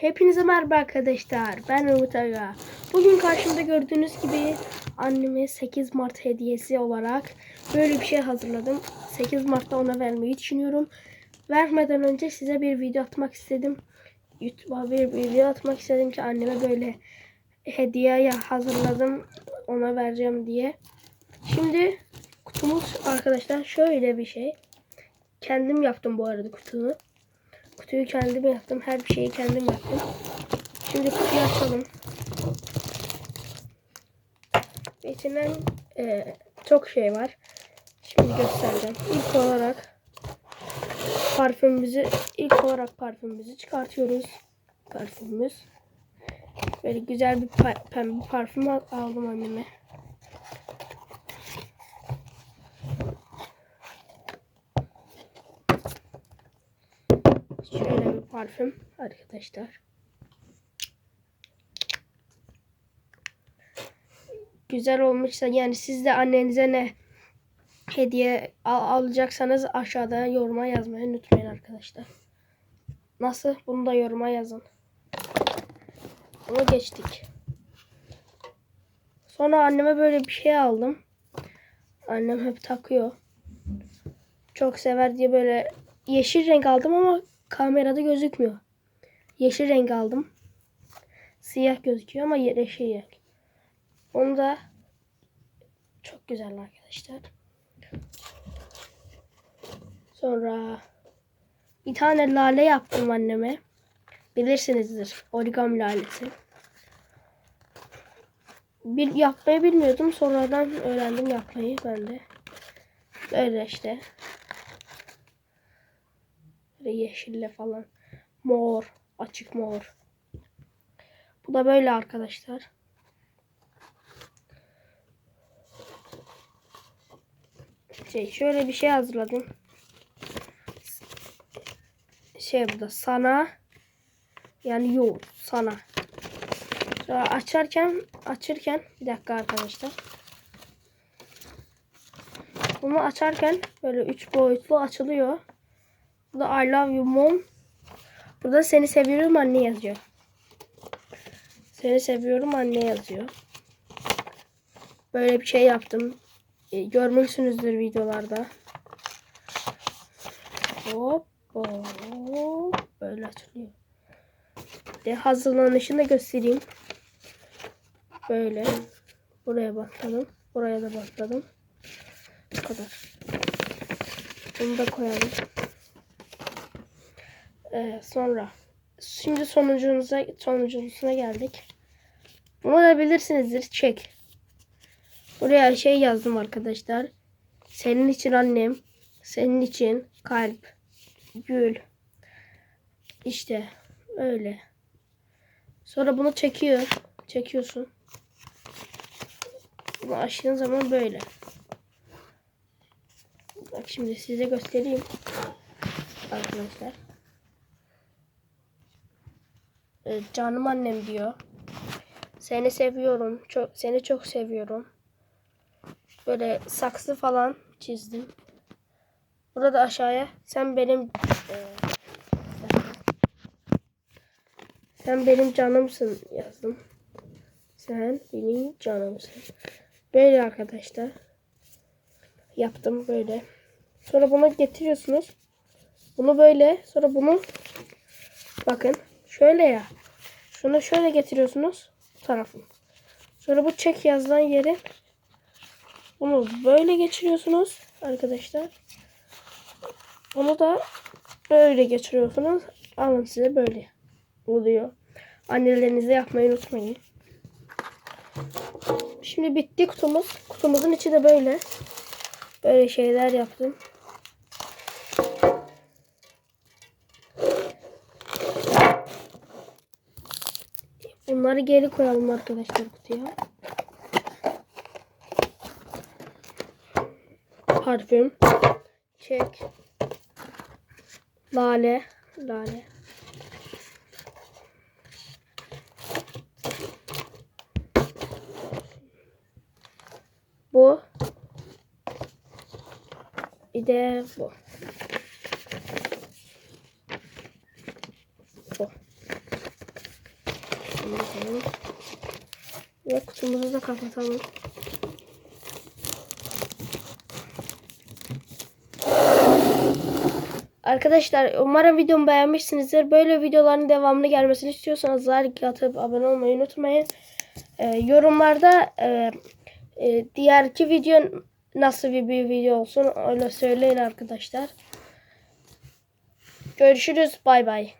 Hepinize merhaba arkadaşlar. Ben Umut Aga. Bugün karşımda gördüğünüz gibi anneme 8 Mart hediyesi olarak böyle bir şey hazırladım. 8 Mart'ta ona vermeyi düşünüyorum. Vermeden önce size bir video atmak istedim. YouTube'a bir video atmak istedim ki anneme böyle hediye hazırladım. Ona vereceğim diye. Şimdi kutumuz arkadaşlar şöyle bir şey. Kendim yaptım bu arada kutuyu. Kutuyu kendim yaptım. Her bir şeyi kendim yaptım. Şimdi kutuyu açalım. İçinden e, çok şey var. Şimdi göstereceğim. İlk olarak parfümümüzü ilk olarak parfümümüzü çıkartıyoruz. Parfümümüz. Böyle güzel bir pembe parfüm al- aldım anneme. Şöyle bir parfüm arkadaşlar. Güzel olmuşsa yani siz de annenize ne hediye al- alacaksanız aşağıda yoruma yazmayı unutmayın arkadaşlar. Nasıl? Bunu da yoruma yazın. Onu geçtik. Sonra anneme böyle bir şey aldım. Annem hep takıyor. Çok sever diye böyle yeşil renk aldım ama kamerada gözükmüyor. Yeşil renk aldım. Siyah gözüküyor ama yeşil renk. Onu da çok güzel arkadaşlar. Sonra bir tane lale yaptım anneme. Bilirsinizdir. Origami lalesi. Bir yapmayı bilmiyordum. Sonradan öğrendim yapmayı ben de. Böyle işte. Böyle yeşille falan. Mor. Açık mor. Bu da böyle arkadaşlar. Şey şöyle bir şey hazırladım. Şey burada sana yani yoğurt sana. Sonra açarken açırken bir dakika arkadaşlar. Bunu açarken böyle üç boyutlu açılıyor. Burada I love you mom. Burada seni seviyorum anne yazıyor. Seni seviyorum anne yazıyor. Böyle bir şey yaptım. E, görmüşsünüzdür videolarda. Hop hop böyle açılıyor. De hazırlanışını da göstereyim. Böyle. Buraya bantladım. Buraya da bantladım. Bu kadar. Bunu da koyalım. Ee, sonra şimdi sonucunuza sonucuna geldik. Bunu da bilirsinizdir. Çek. Buraya şey yazdım arkadaşlar. Senin için annem, senin için kalp, gül. İşte öyle. Sonra bunu çekiyor. Çekiyorsun. Bunu açtığın zaman böyle. Bak şimdi size göstereyim. Arkadaşlar. Ee, canım annem diyor. Seni seviyorum. Çok seni çok seviyorum. Böyle saksı falan çizdim. Burada aşağıya sen benim e, sen benim canımsın yazdım. Sen benim canımsın. Böyle arkadaşlar. Yaptım böyle. Sonra bunu getiriyorsunuz. Bunu böyle. Sonra bunu bakın. Şöyle ya. Şunu şöyle getiriyorsunuz. Bu tarafın. Sonra bu çek yazılan yeri bunu böyle geçiriyorsunuz arkadaşlar. Bunu da böyle geçiriyorsunuz. Alın size böyle oluyor. Annelerinize yapmayı unutmayın. Şimdi bitti kutumuz. Kutumuzun içi de böyle. Böyle şeyler yaptım. Bunları geri koyalım arkadaşlar kutuya. Parfüm. Çek. Lale. Lale. Bu. Bir de bu. Bu. Ve kutumuzu da kapatalım. Arkadaşlar umarım videomu beğenmişsinizdir. Böyle videoların devamlı gelmesini istiyorsanız like atıp abone olmayı unutmayın. Ee, yorumlarda e, e, diğerki video nasıl bir, bir video olsun öyle söyleyin arkadaşlar. Görüşürüz. Bay bay.